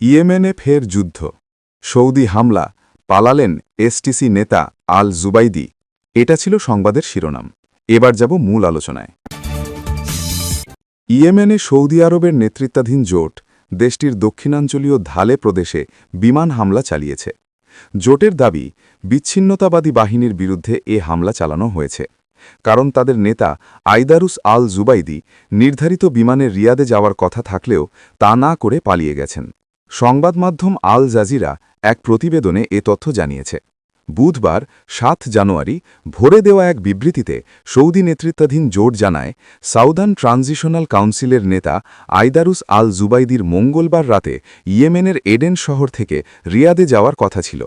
ইয়েমেনে ফের যুদ্ধ। সৌদি হামলা, পালালেন এসটিসি নেতা আল জুবাইদি। এটা ছিল সংবাদের শিরোনাম। এবার যাব মূল আলোচনায়। ইয়েমেনে সৌদি আরবের নেতৃত্বাধীন জোট দেশটির দক্ষিণাঞ্চলীয় ধালে প্রদেশে বিমান হামলা চালিয়েছে। জোটের দাবি, বিচ্ছিন্নতাবাদী বাহিনীর বিরুদ্ধে এ হামলা চালানো হয়েছে। কারণ তাদের নেতা আইদারুস আল জুবাইদি নির্ধারিত বিমানে রিয়াদে যাওয়ার কথা থাকলেও তা না করে পালিয়ে গেছেন। সংবাদ মাধ্যম আল জাজিরা এক প্রতিবেদনে এ তথ্য জানিয়েছে। বুধবার, সাত জানুয়ারি, ভোরে দেওয়া এক বিবৃতিতে সৌদি নেতৃত্বাধীন জোট জানায়, সাউদার্ন ট্রানজিশনাল কাউন্সিলের নেতা আইদারুস আল জুবাইদির মঙ্গলবার রাতে ইয়েমেনের এডেন শহর থেকে রিয়াদে যাওয়ার কথা ছিল।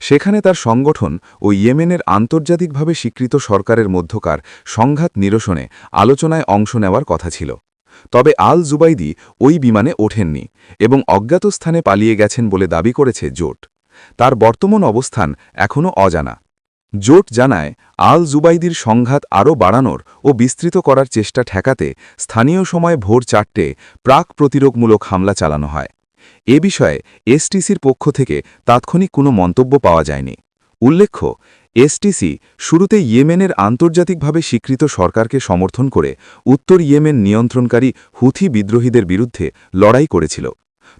সেখানে তার সংগঠন ও ইয়েমেনের আন্তর্জাতিকভাবে স্বীকৃত সরকারের মধ্যকার সংঘাত নিরসনে আলোচনায় অংশ নেওয়ার কথা ছিল। তবে আল জুবাইদি ওই বিমানে ওঠেননি এবং অজ্ঞাত স্থানে পালিয়ে গেছেন বলে দাবি করেছে জোট। তার বর্তমান অবস্থান এখনও অজানা। জোট জানায় আল জুবাইদির সংঘাত আরও বাড়ানোর ও বিস্তৃত করার চেষ্টা ঠেকাতে স্থানীয় সময় ভোর চারটে প্রাক প্রতিরোধমূলক হামলা চালানো হয়। এ বিষয়ে এসটিসির পক্ষ থেকে তাৎক্ষণিক কোনো মন্তব্য পাওয়া যায়নি। উল্লেখ্য এসটিসি শুরুতে ইয়েমেনের আন্তর্জাতিকভাবে স্বীকৃত সরকারকে সমর্থন করে উত্তর ইয়েমেন নিয়ন্ত্রণকারী হুথি বিদ্রোহীদের বিরুদ্ধে লড়াই করেছিল।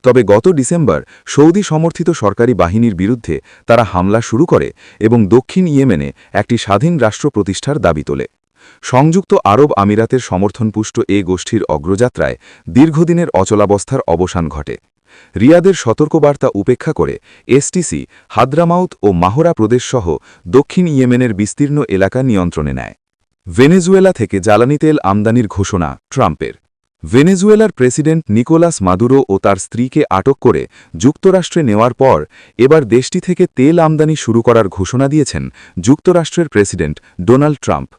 তবে গত ডিসেম্বর সৌদি সমর্থিত সরকারি বাহিনীর বিরুদ্ধে তারা হামলা শুরু করে এবং দক্ষিণ ইয়েমেনে একটি স্বাধীন রাষ্ট্র প্রতিষ্ঠার দাবি তোলে। সংযুক্ত আরব আমিরাতের সমর্থনপুষ্ট এ গোষ্ঠীর অগ্রযাত্রায় দীর্ঘদিনের অচলাবস্থার অবসান ঘটে। রিয়াদের সতর্কবার্তা উপেক্ষা করে এসটিসি, হাদ্রামাউত ও মাহরা প্রদেশসহ দক্ষিণ ইয়েমেনের বিস্তীর্ণ এলাকা নিয়ন্ত্রণে নেয়। ভেনেজুয়েলা থেকে জ্বালানি তেল আমদানির ঘোষণা ট্রাম্পের। ভেনেজুয়েলার প্রেসিডেন্ট নিকোলাস মাদুরো ও তার স্ত্রীকে আটক করে যুক্তরাষ্ট্রে নেওয়ার পর এবার দেশটি থেকে তেল আমদানি শুরু করার ঘোষণা দিয়েছেন যুক্তরাষ্ট্রের প্রেসিডেন্ট ডোনাল্ড ট্রাম্প।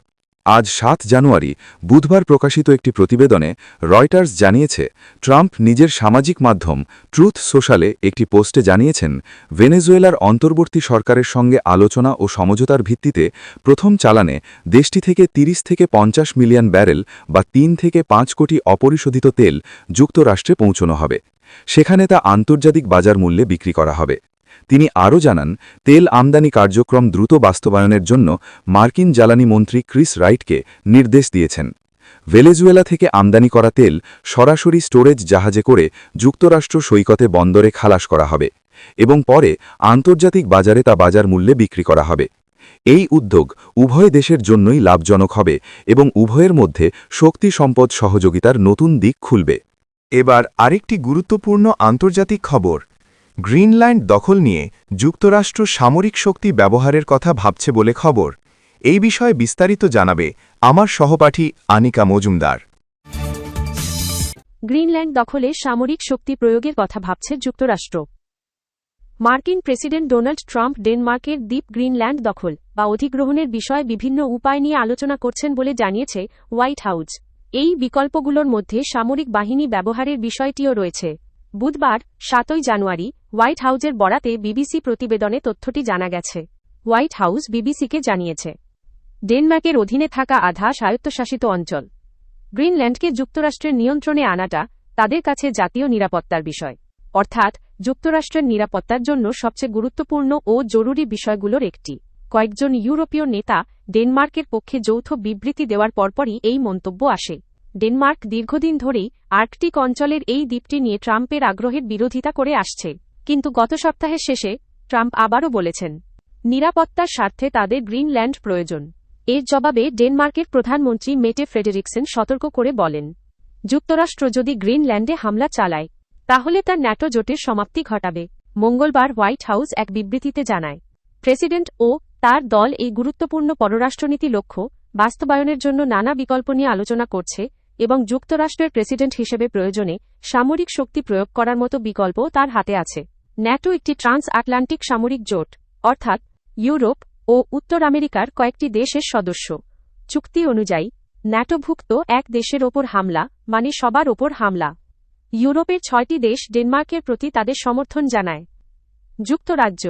আজ সাত জানুয়ারি বুধবার প্রকাশিত একটি প্রতিবেদনে রয়টার্স জানিয়েছে, ট্রাম্প নিজের সামাজিক মাধ্যম ট্রুথ সোশ্যালে একটি পোস্টে জানিয়েছেন, ভেনেজুয়েলার অন্তর্বর্তী সরকারের সঙ্গে আলোচনা ও সমঝোতার ভিত্তিতে প্রথম চালানে দেশটি থেকে ৩০ থেকে পঞ্চাশ মিলিয়ন ব্যারেল বা তিন থেকে পাঁচ কোটি অপরিশোধিত তেল যুক্তরাষ্ট্রে পৌঁছনো হবে। সেখানে তা আন্তর্জাতিক বাজার মূল্যে বিক্রি করা হবে। তিনি আরও জানান, তেল আমদানি কার্যক্রম দ্রুত বাস্তবায়নের জন্য মার্কিন জ্বালানি মন্ত্রী ক্রিস রাইটকে নির্দেশ দিয়েছেন। ভেলেজুয়েলা থেকে আমদানি করা তেল সরাসরি স্টোরেজ জাহাজে করে যুক্তরাষ্ট্র সৈকতে বন্দরে খালাস করা হবে এবং পরে আন্তর্জাতিক বাজারে তা বাজার মূল্যে বিক্রি করা হবে। এই উদ্যোগ উভয় দেশের জন্যই লাভজনক হবে এবং উভয়ের মধ্যে শক্তি সম্পদ সহযোগিতার নতুন দিক খুলবে। এবার আরেকটি গুরুত্বপূর্ণ আন্তর্জাতিক খবর। গ্রিনল্যান্ড দখল নিয়ে যুক্তরাষ্ট্র সামরিক শক্তি ব্যবহারের কথা ভাবছে বলে খবর। এই বিষয়ে বিস্তারিত জানাবে আমার সহপাঠী আনিকা মজুমদার। গ্রিনল্যান্ড দখলে সামরিক শক্তি প্রয়োগের কথা ভাবছে যুক্তরাষ্ট্র। মার্কিন প্রেসিডেন্ট ডোনাল্ড ট্রাম্প ডেনমার্কের দ্বীপ গ্রিনল্যান্ড দখল বা অধিগ্রহণের বিষয়ে বিভিন্ন উপায় নিয়ে আলোচনা করছেন বলে জানিয়েছে হোয়াইট হাউস। এই বিকল্পগুলোর মধ্যে সামরিক বাহিনী ব্যবহারের বিষয়টিও রয়েছে। বুধবার, সাতই জানুয়ারি হোয়াইট হাউজের বরাতে বিবিসি প্রতিবেদনে তথ্যটি জানা গেছে। হোয়াইট হাউস বিবিসিকে জানিয়েছে। ডেনমার্কের অধীনে থাকা আধা স্বায়ত্তশাসিত অঞ্চল। গ্রিনল্যান্ডকে যুক্তরাষ্ট্রের নিয়ন্ত্রণে আনাটা তাদের কাছে জাতীয় নিরাপত্তার বিষয়। অর্থাৎ, যুক্তরাষ্ট্রের নিরাপত্তার জন্য সবচেয়ে গুরুত্বপূর্ণ ও জরুরি বিষয়গুলোর একটি। কয়েকজন ইউরোপীয় নেতা ডেনমার্কের পক্ষে যৌথ বিবৃতি দেওয়ার পরপরই এই মন্তব্য আসে। ডেনমার্ক দীর্ঘদিন ধরেই আর্কটিক অঞ্চলের এই দ্বীপটি নিয়ে ট্রাম্পের আগ্রহের বিরোধিতা করে আসছে। কিন্তু গত সপ্তাহের শেষে ট্রাম্প আবারও বলেছেন, নিরাপত্তার স্বার্থে তাদের গ্রিনল্যান্ড প্রয়োজন। এর জবাবে ডেনমার্কের প্রধানমন্ত্রী মেটে ফ্রেডেরিকসেন সতর্ক করে বলেন, যুক্তরাষ্ট্র যদি গ্রিনল্যান্ডে হামলা চালায়, তাহলে তার ন্যাটো জোটের সমাপ্তি ঘটাবে, মঙ্গলবার হোয়াইট হাউস এক বিবৃতিতে জানায়। প্রেসিডেন্ট ও তার দল এই গুরুত্বপূর্ণ পররাষ্ট্রনীতি লক্ষ্য বাস্তবায়নের জন্য নানা বিকল্প নিয়ে আলোচনা করছে এবং যুক্তরাষ্ট্রের প্রেসিডেন্ট হিসেবে প্রয়োজনে সামরিক শক্তি প্রয়োগ করার মতো বিকল্প তার হাতে আছে। ন্যাটো একটি ট্রান্স আটলান্টিক সামরিক জোট, অর্থাৎ ইউরোপ ও উত্তর আমেরিকার কয়েকটি দেশের সদস্য। চুক্তি অনুযায়ী, ন্যাটোভুক্ত এক দেশের ওপর হামলা মানে সবার ওপর হামলা। ইউরোপের ছয়টি দেশ ডেনমার্কের প্রতি তাদের সমর্থন জানায়। যুক্তরাজ্য,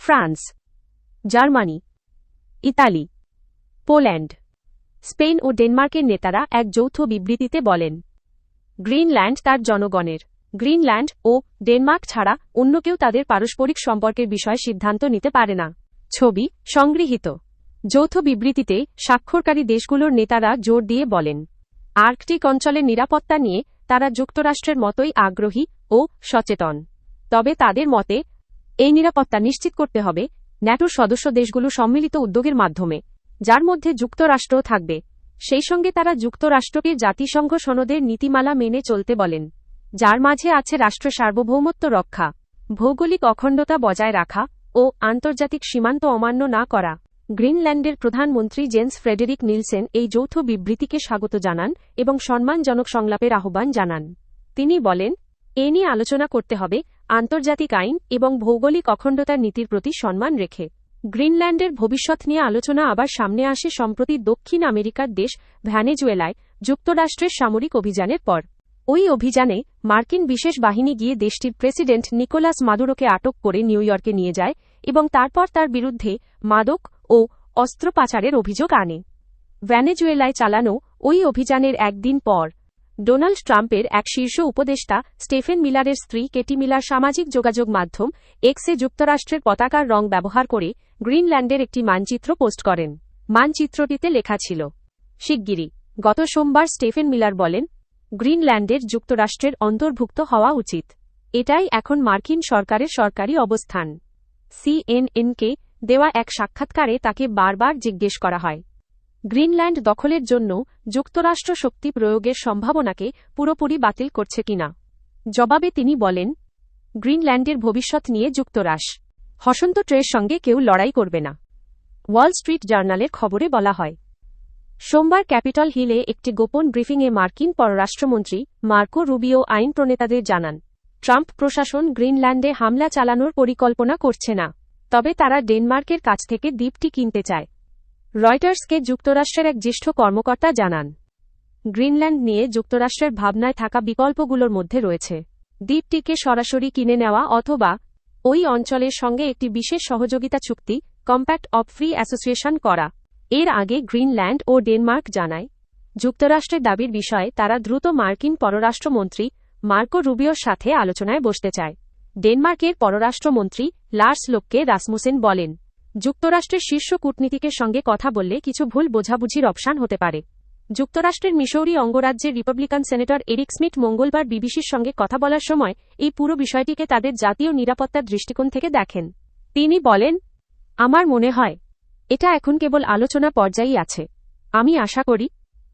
France, Germany, Italy, Poland. Spain ও ডেনমার্কের নেতারা এক যৌথ বিবৃতিতে বলেন, গ্রিনল্যান্ড তার জনগণের। গ্রিনল্যান্ড ও ডেনমার্ক ছাড়া অন্য কেউ তাদের পারস্পরিক সম্পর্কের বিষয়ে সিদ্ধান্ত নিতে পারে না। ছবি সংগৃহীত। যৌথ বিবৃতিতে স্বাক্ষরকারী দেশগুলোর নেতারা জোর দিয়ে বলেন, আর্কটিক অঞ্চলের নিরাপত্তা নিয়ে তারা যুক্তরাষ্ট্রের মতোই আগ্রহী ও সচেতন। তবে তাদের মতে, এই নিরাপত্তা নিশ্চিত করতে হবে ন্যাটোর সদস্য দেশগুলো সম্মিলিত উদ্যোগের মাধ্যমে। যার মধ্যে যুক্তরাষ্ট্রও থাকবে। সেই সঙ্গে তারা যুক্তরাষ্ট্রকে জাতিসংঘ সনদের নীতিমালা মেনে চলতে বলেন, যার মাঝে আছে রাষ্ট্র সার্বভৌমত্ব রক্ষা, ভৌগোলিক অখণ্ডতা বজায় রাখা ও আন্তর্জাতিক সীমান্ত অমান্য না করা। গ্রিনল্যান্ডের প্রধানমন্ত্রী জেন্স ফ্রেডেরিক নিলসেন এই যৌথ বিবৃতিকে স্বাগত জানান এবং সম্মানজনক সংলাপের আহ্বান জানান। তিনি বলেন, এ নিয়ে আলোচনা করতে হবে, আন্তর্জাতিক আইন এবং ভৌগোলিক অখণ্ডতার নীতির প্রতি সম্মান রেখে। গ্রিনল্যান্ডের ভবিষ্যৎ নিয়ে আলোচনা আবার সামনে আসে সম্প্রতি দক্ষিণ আমেরিকার দেশ ভ্যানেজুয়েলায়, যুক্তরাষ্ট্রের সামরিক অভিযানের পর। ওই অভিযানে মার্কিন বিশেষ বাহিনী গিয়ে দেশটির প্রেসিডেন্ট নিকোলাস মাদুরোকে আটক করে নিউ ইয়র্কে নিয়ে যায় এবং তারপর তার বিরুদ্ধে মাদক ও অস্ত্র পাচারের অভিযোগ আনে। ভ্যানেজুয়েলায় চালানো ওই অভিযানের একদিন পর ডোনাল্ড ট্রাম্পের এক শীর্ষ উপদেষ্টা স্টেফেন মিলারের স্ত্রী কেটি মিলার সামাজিক যোগাযোগ মাধ্যম এক্সে যুক্তরাষ্ট্রের পতাকার রং ব্যবহার করে গ্রিনল্যান্ডের একটি মানচিত্র পোস্ট করেন। মানচিত্রটিতে লেখা ছিল, শিগগিরই, গত সোমবার স্টেফেন মিলার বলেন, গ্রিনল্যান্ডের যুক্তরাষ্ট্রের অন্তর্ভুক্ত হওয়া উচিত। এটাই এখন মার্কিন সরকারের সরকারি অবস্থান। সিএনএনকে দেওয়া এক সাক্ষাৎকারে তাকে বারবার জিজ্ঞেস করা হয়। গ্রিনল্যান্ড দখলের জন্য যুক্তরাষ্ট্র শক্তি প্রয়োগের সম্ভাবনাকে পুরোপুরি বাতিল করছে কিনা? জবাবে তিনি বলেন, গ্রিনল্যান্ডের ভবিষ্যৎ নিয়ে যুক্তরাষ্ট্র হসন্ত ট্রের সঙ্গে কেউ লড়াই করবে না। ওয়াল স্ট্রিট জার্নালের খবরে বলা হয়, সোমবার ক্যাপিটল হিলে একটি গোপন ব্রিফিংয়ে মার্কিন পররাষ্ট্রমন্ত্রী মার্কো রুবিও আইন প্রণেতাদের জানান, ট্রাম্প প্রশাসন গ্রিনল্যান্ডে হামলা চালানোর পরিকল্পনা করছে না, তবে তারা ডেনমার্কের কাছ থেকে দ্বীপটি কিনতে চায়। রয়টার্সকে যুক্তরাষ্ট্রের এক জ্যেষ্ঠ কর্মকর্তা জানান, গ্রিনল্যান্ড নিয়ে যুক্তরাষ্ট্রের ভাবনায় থাকা বিকল্পগুলোর মধ্যে রয়েছে। দ্বীপটিকে সরাসরি কিনে নেওয়া অথবা ওই অঞ্চলের সঙ্গে একটি বিশেষ সহযোগিতা চুক্তি, কম্প্যাক্ট অব ফ্রি অ্যাসোসিয়েশন করা। এর আগে গ্রিনল্যান্ড ও ডেনমার্ক জানায়, যুক্তরাষ্ট্রের দাবির বিষয়ে তারা দ্রুত মার্কিন পররাষ্ট্রমন্ত্রী মার্কো রুবিওর সাথে আলোচনায় বসতে চায়। ডেনমার্কের পররাষ্ট্রমন্ত্রী লার্স লোককে রাসমুসেন বলেন যুক্তরাষ্ট্রের শীর্ষ কূটনীতিকের সঙ্গে কথা বললে কিছু ভুল বোঝাবুঝির অপশান হতে পারে। যুক্তরাষ্ট্রের মিশৌরি অঙ্গরাজ্যের রিপাবলিকান সেনেটর এরিক স্মিথ মঙ্গলবার বিবিসির সঙ্গে কথা বলার সময় এই পুরো বিষয়টিকে তাদের জাতীয় নিরাপত্তার দৃষ্টিকোণ থেকে দেখেন। তিনি বলেন, আমার মনে হয়, এটা এখন কেবল আলোচনা পর্যায়েই আছে। আমি আশা করি,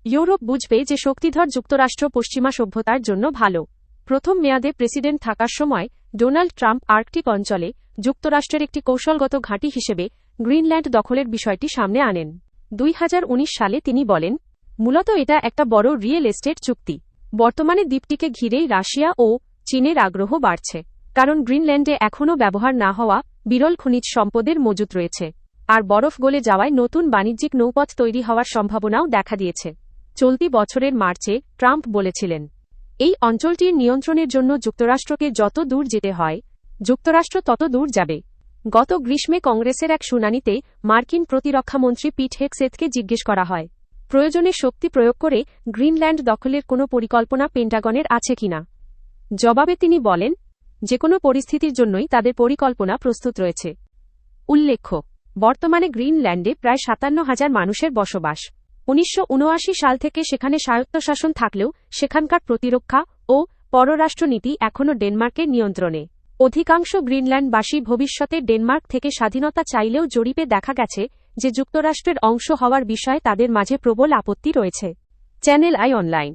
ইউরোপ বুঝবে যে শক্তিধর যুক্তরাষ্ট্র পশ্চিমা সভ্যতার জন্য ভালো। প্রথম মেয়াদে প্রেসিডেন্ট থাকার সময় ডোনাল্ড ট্রাম্প আর্কটিক অঞ্চলে যুক্তরাষ্ট্রের একটি কৌশলগত ঘাঁটি হিসেবে গ্রিনল্যান্ড দখলের বিষয়টি সামনে আনেন। দুই হাজার উনিশ সালে তিনি বলেন, মূলত এটা একটা বড় রিয়েল এস্টেট চুক্তি। বর্তমানে দ্বীপটিকে ঘিরেই রাশিয়া ও চীনের আগ্রহ বাড়ছে, কারণ গ্রিনল্যান্ডে এখনও ব্যবহার না হওয়া বিরল খনিজ সম্পদের মজুত রয়েছে, আর বরফ গলে যাওয়ায় নতুন বাণিজ্যিক নৌপথ তৈরি হওয়ার সম্ভাবনাও দেখা দিয়েছে। চলতি বছরের মার্চে ট্রাম্প বলেছিলেন এই অঞ্চলটির নিয়ন্ত্রণের জন্য যুক্তরাষ্ট্রকে যত দূর যেতে হয়, যুক্তরাষ্ট্র তত দূর যাবে। গত গ্রীষ্মে কংগ্রেসের এক শুনানিতে মার্কিন প্রতিরক্ষামন্ত্রী পিট হেকসেথকে জিজ্ঞেস করা হয়, প্রয়োজনে শক্তি প্রয়োগ করে গ্রিনল্যান্ড দখলের কোনো পরিকল্পনা পেন্টাগনের আছে কিনা জবাবে তিনি বলেন যে কোনো পরিস্থিতির জন্যই তাদের পরিকল্পনা প্রস্তুত রয়েছে। উল্লেখ্য, বর্তমানে গ্রিনল্যান্ডে প্রায় সাতান্ন হাজার মানুষের বসবাস। উনিশশো উনআশি সাল থেকে সেখানে স্বায়ত্তশাসন থাকলেও সেখানকার প্রতিরক্ষা ও পররাষ্ট্রনীতি এখনও ডেনমার্কের নিয়ন্ত্রণে। অধিকাংশ গ্রিনল্যান্ডবাসী ভবিষ্যতে ডেনমার্ক থেকে স্বাধীনতা চাইলেও জরিপে দেখা গেছে যে যুক্তরাষ্ট্রের অংশ হওয়ার বিষয়ে তাদের মাঝে প্রবল আপত্তি রয়েছে। Channel I online